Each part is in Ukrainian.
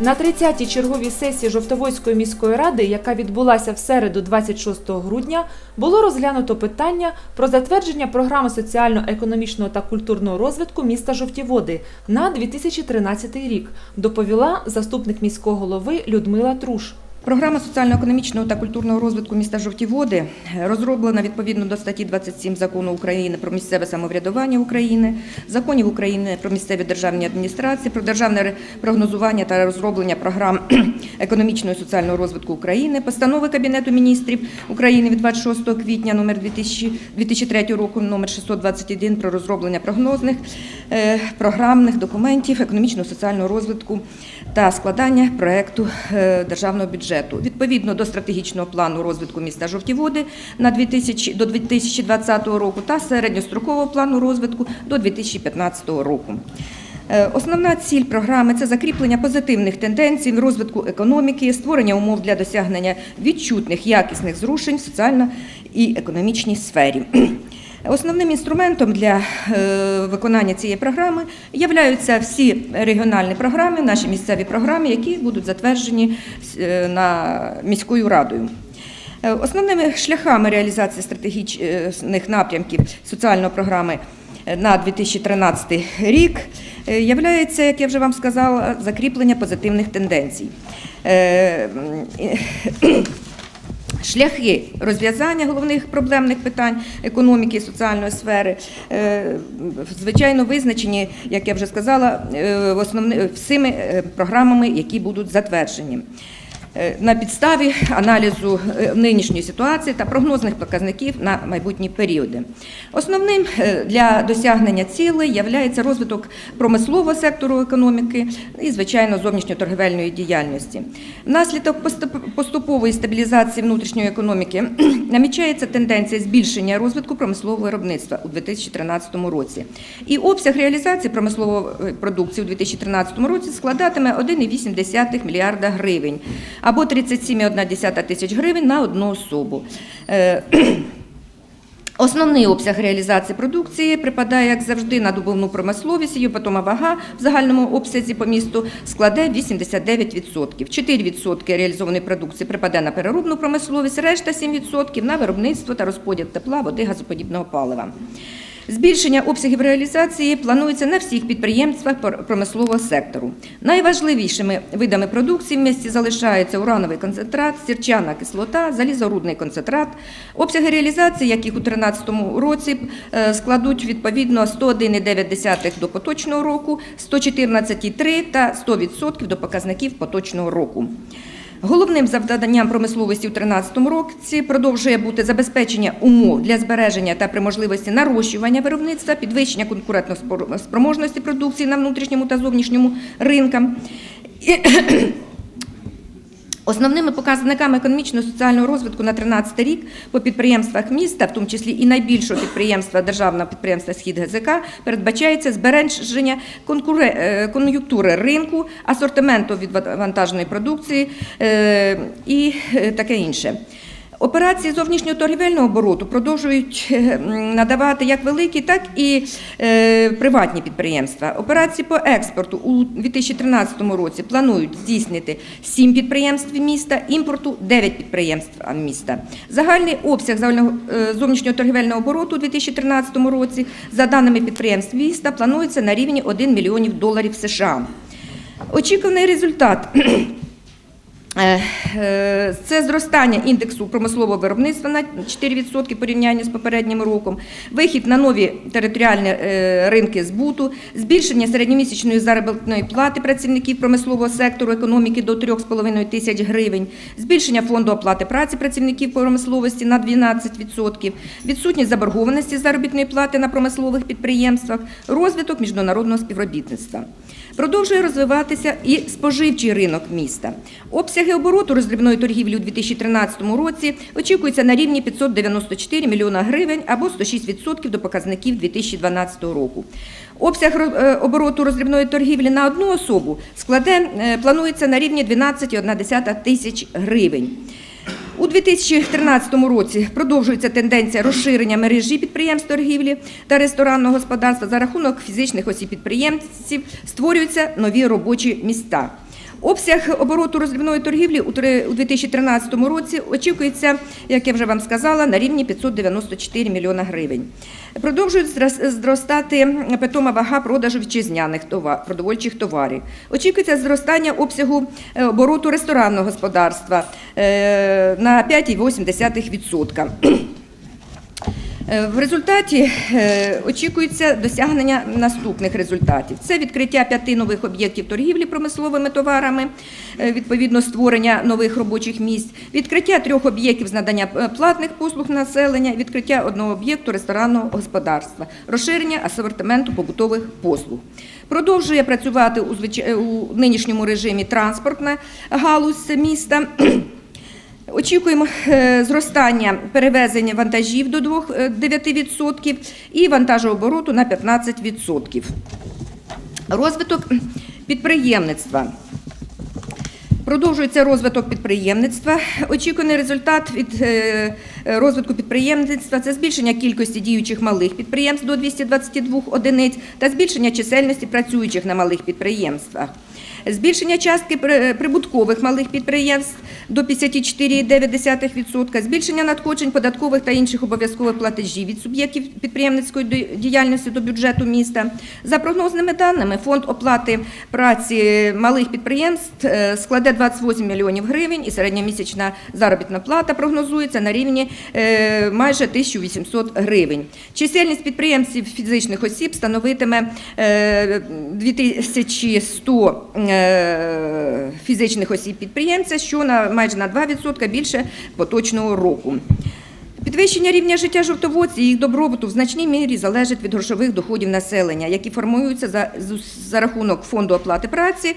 На 30-й черговій сесії Жовтоводської міської ради, яка відбулася в середу 26 грудня, було розглянуто питання про затвердження програми соціально-економічного та культурного розвитку міста Жовтіводи на 2013 рік, доповіла заступник міського голови Людмила Труш. Програма соціально-економічного та культурного розвитку міста Жовті Води розроблена відповідно до статті 27 закону України про місцеве самоврядування України, законів України про місцеві державні адміністрації, про державне прогнозування та розроблення програм економічного і соціального розвитку України, постанови Кабінету міністрів України від 26 квітня номер 2000 2003 року номер 621 про розроблення прогнозних е, програмних документів економічного соціального розвитку та складання проекту е, державного бюджету. Відповідно до стратегічного плану розвитку міста Жовті Води на 2000, до 2020 року та середньострокового плану розвитку до 2015 року. Е, Основна ціль програми це закріплення позитивних тенденцій в розвитку економіки, створення умов для досягнення відчутних якісних зрушень в соціально і економічній сфері. Основним інструментом для е, виконання цієї програми являються всі регіональні програми, наші місцеві програми, які будуть затверджені е, на міською радою. Е, Основними шляхами реалізації стратегічних напрямків соціальної програми на 2013 рік являється, як я вже вам сказала, закріплення позитивних тенденцій. Шляхи розв'язання головних проблемних питань економіки і соціальної сфери, е, звичайно, визначені, як я вже сказала, е, всіми е, програмами, які будуть затверджені. Е, На підставі аналізу е, нинішньої ситуації та прогнозних показників на майбутні періоди. Основним е, для досягнення цілей є розвиток промислового сектору економіки і, звичайно, зовнішньоторговельної діяльності. Внаслідок поступ- поступової стабілізації внутрішньої економіки намічається тенденція збільшення розвитку промислового виробництва у 2013 році. І обсяг реалізації промислової продукції у 2013 році складатиме 1,8 мільярда гривень або 37,1 тисяч гривень на одну особу. Е, Основний обсяг реалізації продукції припадає, як завжди, на добувну промисловість. Її потома вага в загальному обсязі по місту складе 89%. 4% реалізованої продукції припаде на переробну промисловість, решта 7% на виробництво та розподіл тепла, води, газоподібного палива. Збільшення обсягів реалізації планується на всіх підприємствах промислового сектору. Найважливішими видами продукції в місті залишаються урановий концентрат, сірчана кислота, залізорудний концентрат. Обсяги реалізації, яких у 2013 році е, складуть відповідно 101,9 до поточного року, 114,3 та 100% до показників поточного року. Головним завданням промисловості у 2013 році продовжує бути забезпечення умов для збереження та при можливості нарощування виробництва, підвищення конкурентоспроможності продукції на внутрішньому та зовнішньому ринкам. Основними показниками економічно-соціального розвитку на 2013 рік по підприємствах міста, в тому числі і найбільшого підприємства державного підприємства Схід ГЗК, передбачається збереження е, кон'юнктури ринку, асортименту відвантаженої продукції е, і е, таке інше. Операції зовнішнього торгівельного обороту продовжують е, надавати як великі, так і е, приватні підприємства. Операції по експорту у 2013 році планують здійснити 7 підприємств міста, імпорту 9 підприємств міста. Загальний обсяг е, зовнішнього торгівельного обороту у 2013 році, за даними підприємств міста, планується на рівні 1 мільйонів доларів США. Очікуваний результат Це зростання індексу промислового виробництва на 4% порівняння з попереднім роком, вихід на нові територіальні е, ринки збуту, збільшення середньомісячної заробітної плати працівників промислового сектору економіки до 3,5 тисяч гривень, збільшення фонду оплати праці працівників промисловості на 12%, відсутність заборгованості заробітної плати на промислових підприємствах, розвиток міжнародного співробітництва. Продовжує розвиватися і споживчий ринок міста. Обсяги обороту роздрібної торгівлі у 2013 році очікуються на рівні 594 мільйона гривень або 106% до показників 2012 року. Обсяг е, обороту роздрібної торгівлі на одну особу складе е, планується на рівні 12,1 тисяч гривень. У 2013 році продовжується тенденція розширення мережі підприємств торгівлі та ресторанного господарства за рахунок фізичних осіб підприємців створюються нові робочі міста. Обсяг обороту роздрібної торгівлі у три- у 2013 році очікується, як я вже вам сказала, на рівні 594 мільйона гривень. Продовжують зростати питома вага продажу вітчизняних товар, продовольчих товарів. Очікується зростання обсягу е, обороту ресторанного господарства е, на 5,8%. Е, В результаті е, очікується досягнення наступних результатів: це відкриття п'яти нових об'єктів торгівлі промисловими товарами, е, відповідно створення нових робочих місць, відкриття трьох об'єктів з надання платних послуг населення, відкриття одного об'єкту ресторанного господарства, розширення асортименту побутових послуг. Продовжує працювати у нинішньому режимі транспортна галузь міста. Очікуємо е, зростання перевезення вантажів до 2, е, 9% і вантажообороту на 15%. Розвиток підприємництва. Продовжується розвиток підприємництва. Очікуваний результат від е, розвитку підприємництва це збільшення кількості діючих малих підприємств до 222 одиниць та збільшення чисельності працюючих на малих підприємствах. Збільшення частки прибуткових малих підприємств до 54,9%, збільшення надходжень податкових та інших обов'язкових платежів від суб'єктів підприємницької діяльності до бюджету міста. За прогнозними даними, фонд оплати праці малих підприємств е, складе 28 мільйонів гривень і середньомісячна заробітна плата прогнозується на рівні е, майже 1800 гривень. Чисельність підприємців фізичних осіб становитиме е, 2100 е, фізичних осіб підприємця, що на майже на 2% більше поточного року. Підвищення рівня життя жовтоводців і їх добробуту в значній мірі залежить від грошових доходів населення, які формуються за, за рахунок фонду оплати праці,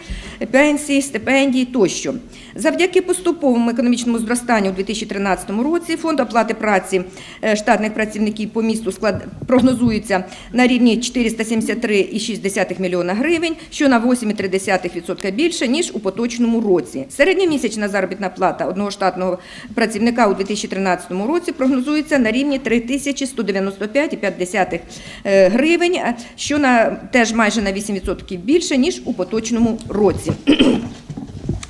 пенсій, стипендій тощо. Завдяки поступовому економічному зростанню у 2013 році фонд оплати праці е, штатних працівників по місту склад прогнозується на рівні 473,6 мільйона гривень, що на 8,3% більше ніж у поточному році. Середньомісячна заробітна плата одного штатного працівника у 2013 році прогнозується на рівні 3195,5 е, гривень, а що на теж майже на 8% більше ніж у поточному році.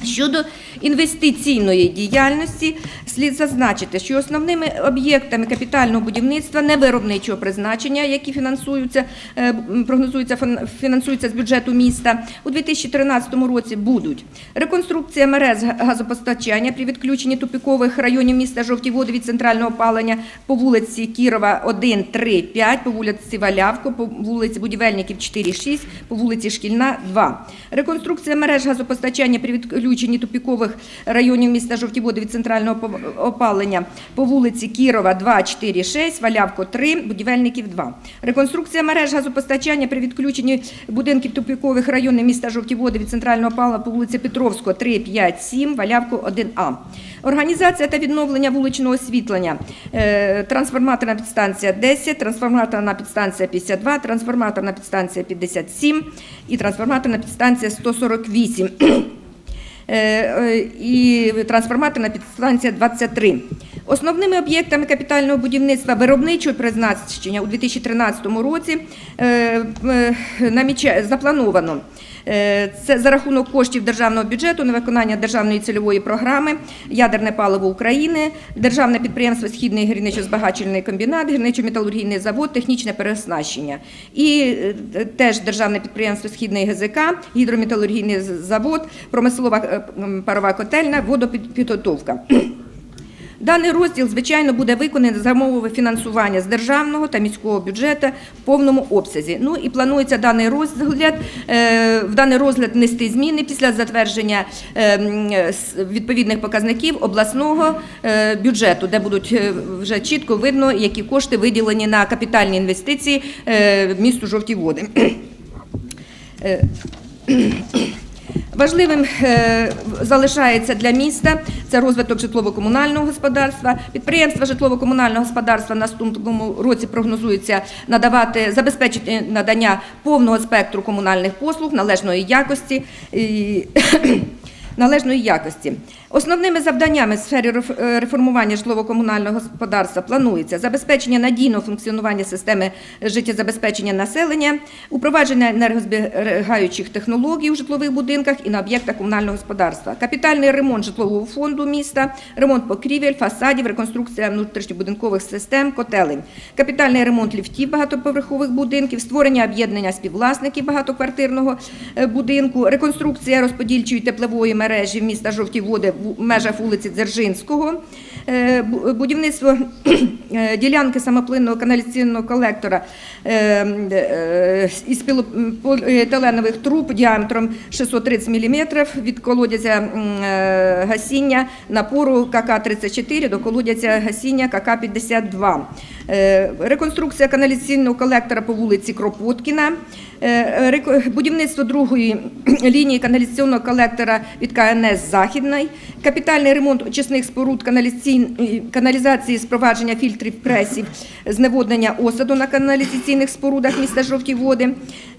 Щодо інвестиційної діяльності, слід зазначити, що основними об'єктами капітального будівництва невиробничого призначення, які фінансуються, е, прогнозуються, фінансуються з бюджету міста, у 2013 році будуть реконструкція мереж газопостачання при відключенні тупікових районів міста Жовті води від центрального опалення по вулиці Кірова 1, 3, 5, по вулиці Валявко, по вулиці Будівельників 4, 6, по вулиці Шкільна 2. Реконструкція мереж газопостачання при відключенні тупікових районів міста Жовті води від центрального опалення по вулиці Кірова 2, 4, 6, Валявко 3, Будівельників 2. Реконструкція мереж газопостачання при відключенні будинків тупікових районів міста Жовті води від центрального опалення по вулиці Петровського 3, 5, 7, Валявко 1А. Організація та відновлення вуличного освітлення. Е, Трансформаторна підстанція 10, трансформаторна підстанція 52, трансформаторна підстанція 57 і трансформаторна підстанція 148. Е, е, і трансформаторна підстанція 23. Основними об'єктами капітального будівництва виробничого призначення у 2013 році е, заплановано. Е, Це за рахунок коштів державного бюджету на виконання державної цільової програми Ядерне паливо України, державне підприємство Східний гірничо-збагачувальний комбінат, гірничо-металургійний завод, технічне переоснащення. І е, теж державне підприємство Східний ГЗК, гідрометалургійний завод, промислова е, парова котельна, водопідготовка. Даний розділ, звичайно, буде виконаний за умови фінансування з державного та міського бюджету в повному обсязі. Ну і планується даний розгляд е, в даний розгляд внести зміни після затвердження е, відповідних показників обласного е, бюджету, де будуть вже чітко видно, які кошти виділені на капітальні інвестиції місту Жовті Води. Важливим е, залишається для міста це розвиток житлово-комунального господарства. Підприємства житлово-комунального господарства на наступному році прогнозується надавати забезпечити надання повного спектру комунальних послуг належної якості. Належної якості. Основними завданнями в сфері е, реформування житлово-комунального господарства планується забезпечення надійного функціонування системи життєзабезпечення населення, упровадження енергозберігаючих технологій у житлових будинках і на об'єктах комунального господарства, капітальний ремонт житлового фонду міста, ремонт покрівель, фасадів, реконструкція внутрішньобудинкових систем, котелень, капітальний ремонт ліфтів багатоповерхових будинків, створення об'єднання співвласників багатоквартирного е, будинку, реконструкція розподільчої теплової мережі міста Жовті Води в межах вулиці Дзержинського, е, будівництво е, ділянки самоплинного каналізаційного колектора е, із піло- поліетиленових труб діаметром 630 мм від колодязя гасіння напору КК-34 до колодязя гасіння КК-52. Е, Реконструкція каналізаційного колектора по вулиці Кропоткіна, будівництво другої лінії каналізаційного колектора від КНС Західний, капітальний ремонт очисних споруд каналізації, спровадження фільтрів пресів, зневоднення осаду на каналізаційних спорудах міста Жовті Води,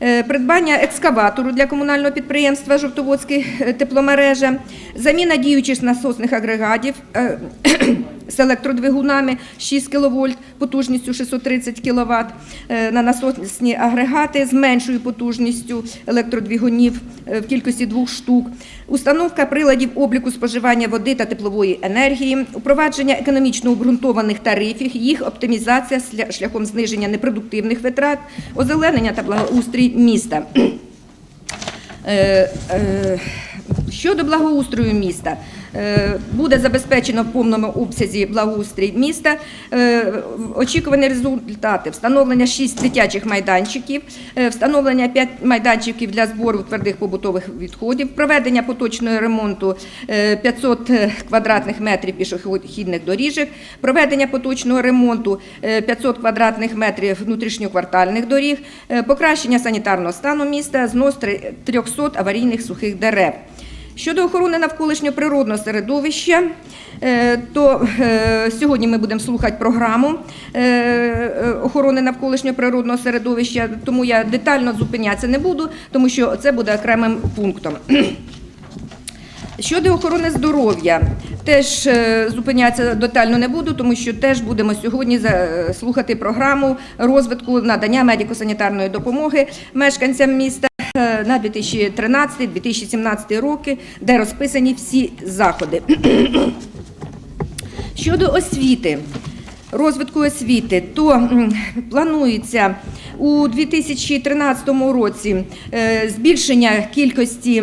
е, придбання екскаватору для комунального підприємства Жовтоводський е, тепломережа, заміна діючих насосних агрегатів. е, з електродвигунами 6 кВт, потужністю 630 кВт, на насосні агрегати з меншою потужністю електродвигунів е, в кількості двох штук, установка приладів обліку споживання води та теплової енергії, упровадження економічно обґрунтованих тарифів, їх оптимізація шляхом зниження непродуктивних витрат, озеленення та благоустрій міста. Е, е, Щодо благоустрою міста, буде забезпечено в повному обсязі благоустрій міста. Е, Очікувані результати: встановлення 6 дитячих майданчиків, е, встановлення 5 майданчиків для збору твердих побутових відходів, проведення поточного ремонту е, 500 квадратних метрів пішохідних доріжок, проведення поточного ремонту е, 500 квадратних метрів внутрішньоквартальних доріг, е, покращення санітарного стану міста, знос три- 300 аварійних сухих дерев. Щодо охорони навколишнього природного середовища, е, то е, сьогодні ми будемо слухати програму е, охорони навколишнього природного середовища, тому я детально зупинятися не буду, тому що це буде окремим пунктом. Щодо охорони здоров'я, теж зупинятися детально не буду, тому що теж будемо сьогодні слухати програму розвитку надання медико-санітарної допомоги мешканцям міста на 2013-2017 роки, де розписані всі заходи. Щодо освіти, розвитку освіти, то планується у 2013 році е, збільшення кількості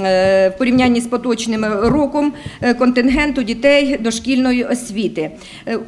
е, в порівнянні з поточним роком е, контингенту дітей дошкільної освіти.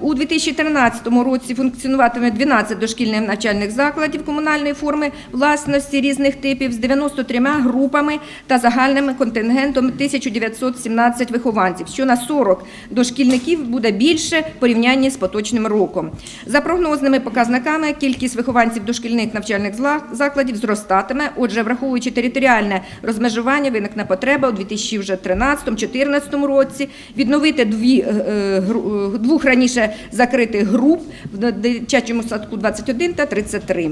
У 2013 році функціонуватиме 12 дошкільних навчальних закладів комунальної форми власності різних типів з 93 групами та загальним контингентом 1917 вихованців, що на 40 дошкільників буде більше в порівнянні з поточним роком. За прогнозними показниками, кількість вихованців дошкільних навчальних закладів зростатиме. Отже, враховуючи територіальне розмежування, виникне потреба у 2013-2014 році відновити дві, е, е, е, двох раніше закритих груп в дитячому садку 21 та 33.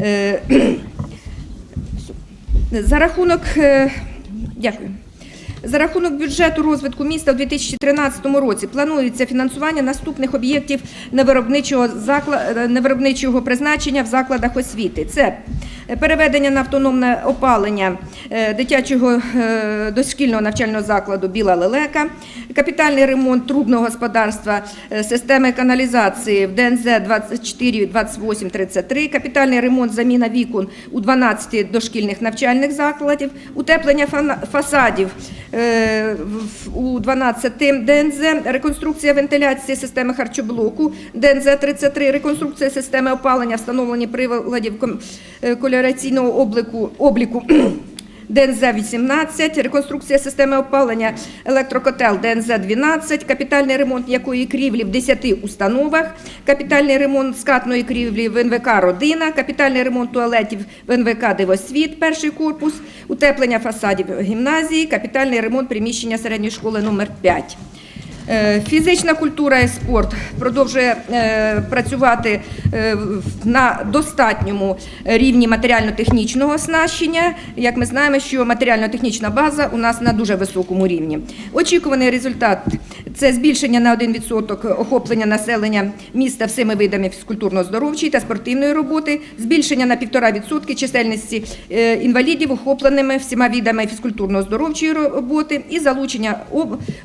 Е, За рахунок дякую. За рахунок бюджету розвитку міста у 2013 році планується фінансування наступних об'єктів невиробничого, призначення в закладах освіти. Це переведення на автономне опалення е, дитячого е, дошкільного навчального закладу Біла Лелека, капітальний ремонт трубного господарства е, системи каналізації в ДНЗ 24 28 33, капітальний ремонт заміна вікон у 12 дошкільних навчальних закладів, утеплення фасадів е, у 12 ДНЗ, реконструкція вентиляції системи харчоблоку ДНЗ 33, реконструкція системи опалення, встановлення приладів ком- кольораційного обліку, обліку ДНЗ-18, реконструкція системи опалення, електрокотел ДНЗ-12, капітальний ремонт якої крівлі в 10 установах, капітальний ремонт скатної крівлі в НВК «Родина», капітальний ремонт туалетів в НВК «Дивосвіт», перший корпус, утеплення фасадів гімназії, капітальний ремонт приміщення середньої школи номер 5. Е, Фізична культура і спорт продовжує е, працювати е, на достатньому рівні матеріально-технічного оснащення. Як ми знаємо, що матеріально-технічна база у нас на дуже високому рівні. Очікуваний результат це збільшення на 1% охоплення населення міста всіми видами фізкультурно-здоровчої та спортивної роботи, збільшення на 1,5% чисельності е, інвалідів, охопленими всіма видами фізкультурно-здоровчої роботи і залучення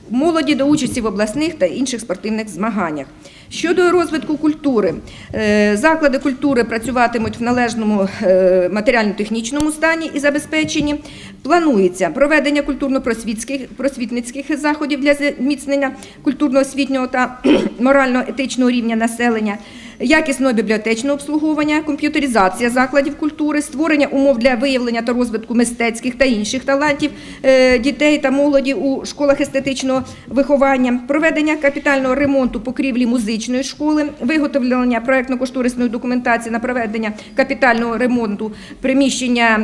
молоді до участі в обласних та інших спортивних змаганнях. Щодо розвитку культури, е, заклади культури працюватимуть в належному е, матеріально-технічному стані і забезпеченні. Планується проведення культурно-просвітських просвітницьких заходів для зміцнення культурно-освітнього та морально-етичного рівня населення, якісного бібліотечного обслуговування, комп'ютеризація закладів культури, створення умов для виявлення та розвитку мистецьких та інших талантів е, дітей та молоді у школах естетичного виховання, проведення капітального ремонту покрівлі музичної школи, виготовлення проектно-кошторисної документації на проведення капітального ремонту приміщення.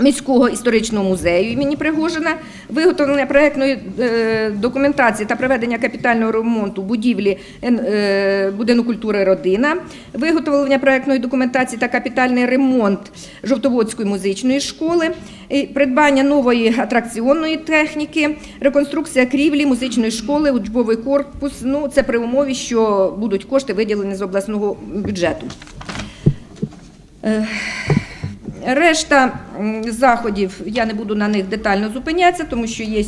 Е, Міського історичного музею імені Пригожина, виготовлення проектної е, документації та проведення капітального ремонту будівлі е, будинку культури Родина, виготовлення проектної документації та капітальний ремонт Жовтоводської музичної школи, придбання нової атракціонної техніки, реконструкція крівлі музичної школи, учбовий корпус. Ну це при умові, що будуть кошти виділені з обласного бюджету. Решта заходів я не буду на них детально зупинятися, тому що є,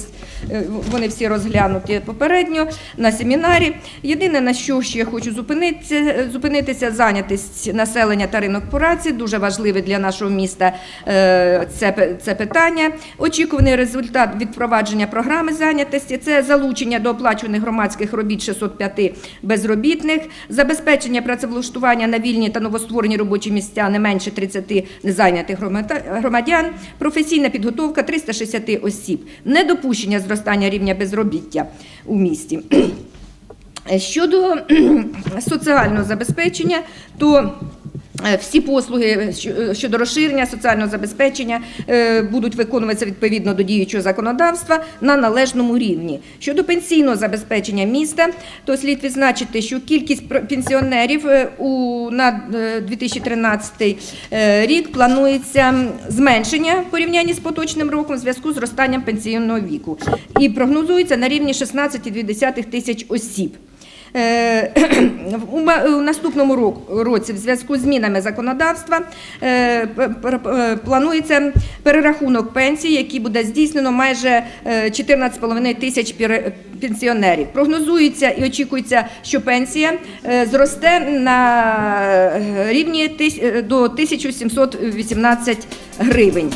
вони всі розглянуті попередньо на семінарі. Єдине на що ще хочу зупинитися, е, зупинитися зайнятість населення та ринок праці. Дуже важливе для нашого міста е, це, це питання. Очікуваний результат від впровадження програми зайнятості це залучення до оплачуваних громадських робіт 605 безробітних, забезпечення працевлаштування на вільні та новостворені робочі місця не менше 30 незайнятих громадян, професійна підготовка 360 осіб, недопущення зростання рівня безробіття у місті. Щодо соціального забезпечення, то всі послуги щодо розширення соціального забезпечення е, будуть виконуватися відповідно до діючого законодавства на належному рівні. Щодо пенсійного забезпечення міста, то слід відзначити, що кількість пенсіонерів е, у на е, 2013 е, рік планується зменшення в порівнянні з поточним роком в зв'язку з зростанням пенсійного віку і прогнозується на рівні 16,2 тисяч осіб. Е, У наступному році, в зв'язку з змінами законодавства, е, е, планується перерахунок пенсій, який буде здійснено майже е, 14,5 тисяч піре- пенсіонерів. Прогнозується і очікується, що пенсія е, зросте на е, рівні е, до 1718 гривень.